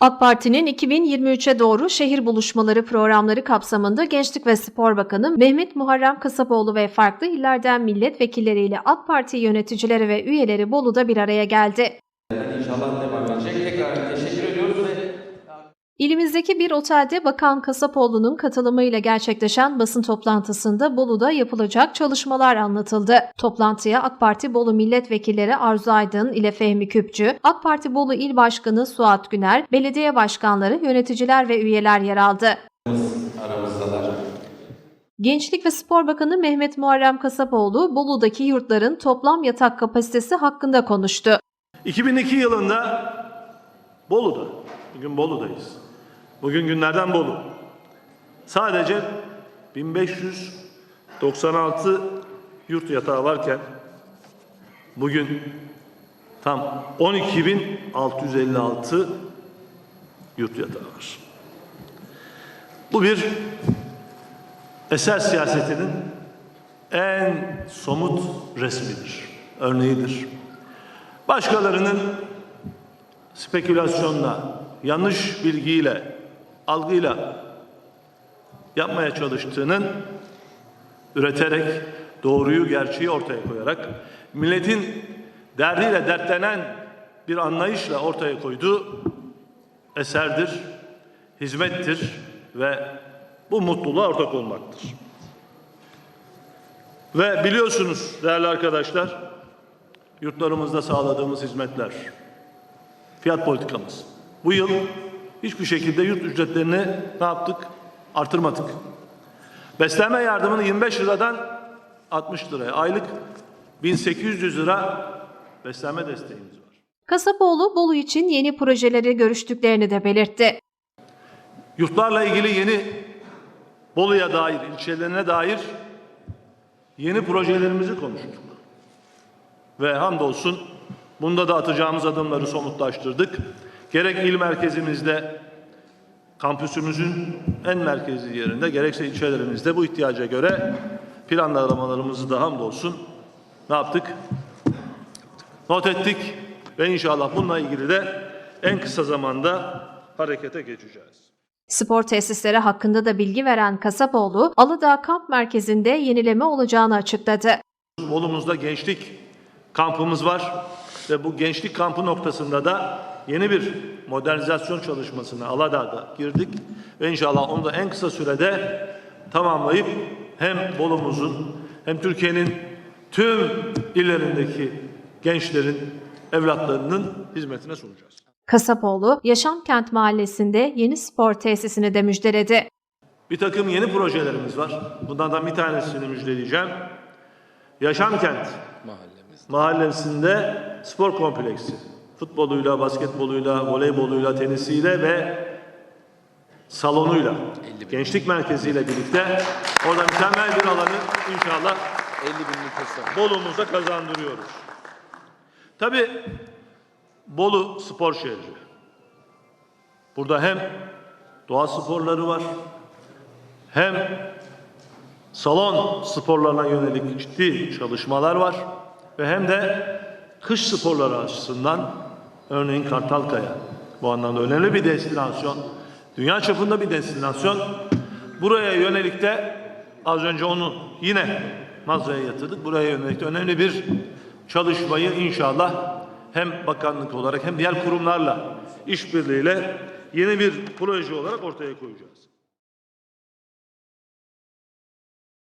AK Parti'nin 2023'e doğru şehir buluşmaları programları kapsamında Gençlik ve Spor Bakanı Mehmet Muharrem Kasapoğlu ve farklı illerden milletvekilleriyle AK Parti yöneticileri ve üyeleri Bolu'da bir araya geldi. İnşallah devam edecek. Tekrar teşekkür İlimizdeki bir otelde Bakan Kasapoğlu'nun katılımıyla gerçekleşen basın toplantısında Bolu'da yapılacak çalışmalar anlatıldı. Toplantıya AK Parti Bolu milletvekilleri Arzu Aydın ile Fehmi Küpçü, AK Parti Bolu İl Başkanı Suat Güner, belediye başkanları, yöneticiler ve üyeler yer aldı. aramızdalar. Gençlik ve Spor Bakanı Mehmet Muharrem Kasapoğlu, Bolu'daki yurtların toplam yatak kapasitesi hakkında konuştu. 2002 yılında Bolu'da, bugün Bolu'dayız. Bugün günlerden Bolu. Sadece 1596 yurt yatağı varken bugün tam 12.656 yurt yatağı var. Bu bir eser siyasetinin en somut resmidir, örneğidir. Başkalarının spekülasyonla, yanlış bilgiyle, algıyla yapmaya çalıştığının üreterek doğruyu, gerçeği ortaya koyarak milletin derdiyle dertlenen bir anlayışla ortaya koyduğu eserdir, hizmettir ve bu mutluluğa ortak olmaktır. Ve biliyorsunuz değerli arkadaşlar, yurtlarımızda sağladığımız hizmetler, fiyat politikamız. Bu yıl hiçbir şekilde yurt ücretlerini ne yaptık? Artırmadık. Beslenme yardımını 25 liradan 60 liraya, aylık 1800 lira beslenme desteğimiz var. Kasapoğlu, Bolu için yeni projeleri görüştüklerini de belirtti. Yurtlarla ilgili yeni Bolu'ya dair, ilçelerine dair yeni projelerimizi konuştuk. Ve hamdolsun bunda da atacağımız adımları somutlaştırdık. Gerek il merkezimizde, kampüsümüzün en merkezi yerinde, gerekse ilçelerimizde bu ihtiyaca göre planlamalarımızı da hamdolsun ne yaptık? Not ettik ve inşallah bununla ilgili de en kısa zamanda harekete geçeceğiz. Spor tesisleri hakkında da bilgi veren Kasapoğlu, Alıdağ Kamp Merkezi'nde yenileme olacağını açıkladı. Bolumuzda gençlik kampımız var ve bu gençlik kampı noktasında da yeni bir modernizasyon çalışmasına Aladağ'da girdik ve inşallah onu da en kısa sürede tamamlayıp hem Bolumuzun hem Türkiye'nin tüm illerindeki gençlerin evlatlarının hizmetine sunacağız. Kasapoğlu, Yaşamkent Mahallesi'nde yeni spor tesisini de müjdeledi. Bir takım yeni projelerimiz var. Bunlardan bir tanesini müjdeleyeceğim. Yaşamkent Mahallemiz. mahallesinde spor kompleksi. Futboluyla, basketboluyla, voleyboluyla, tenisiyle ve salonuyla, gençlik merkeziyle birlikte orada mükemmel bir alanı inşallah 50 bin nüfus var. Bolu'muza kazandırıyoruz. Tabi Bolu spor şehri. Burada hem doğa sporları var, hem salon sporlarına yönelik ciddi çalışmalar var ve hem de kış sporları açısından örneğin Kartalkaya bu anlamda önemli bir destinasyon. Dünya çapında bir destinasyon. Buraya yönelik de az önce onu yine masaya yatırdık. Buraya yönelik de önemli bir çalışmayı inşallah hem bakanlık olarak hem diğer kurumlarla işbirliğiyle yeni bir proje olarak ortaya koyacağız.